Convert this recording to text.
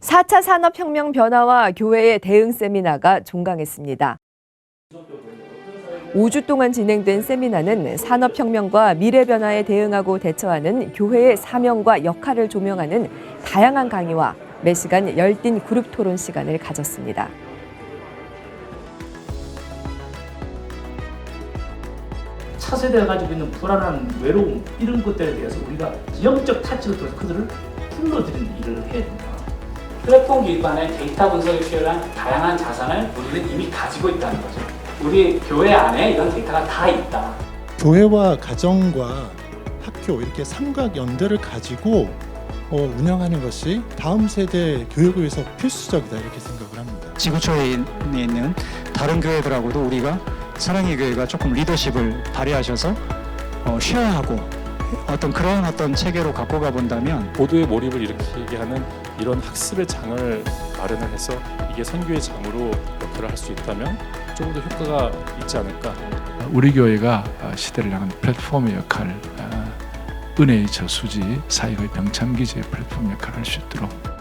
4차 산업혁명 변화와 교회의 대응 세미나가 종강했습니다. 5주 동안 진행된 세미나는 산업혁명과 미래 변화에 대응하고 대처하는 교회의 사명과 역할을 조명하는 다양한 강의와 매 시간 열띤 그룹 토론 시간을 가졌습니다. 차세대가 가지고 있는 불안한 외로움 이런 것들에 대해서 우리가 영적 타치를 통해서 그들을 불러들이는 일을 해야 됩니다. 플랫폼 기반의 데이터 분석이 필요한 다양한 자산을 우리는 이미 가지고 있다는 거죠. 우리 교회 안에 이런 데이터가 다 있다. 교회와 가정과 학교 이렇게 삼각 연대를 가지고 어, 운영하는 것이 다음 세대 교육을 위해서 필수적이다 이렇게 생각을 합니다. 지구촌에 있는 다른 교회들하고도 우리가 사랑의 교회가 조금 리더십을 발휘하셔서 어, 쉐어하고 어떤 그런 어떤 체계로 갖고 가 본다면 모두의 몰입을 일으키게 하는 이런 학습의 장을 마련을 해서 이게 선교의 장으로 역할을 할 수 있다면 조금 더 효과가 있지 않을까. 우리 교회가 시대를 향한 플랫폼의 역할, 은혜의 저수지, 사역의 병참기지의 플랫폼 역할을 할 수 있도록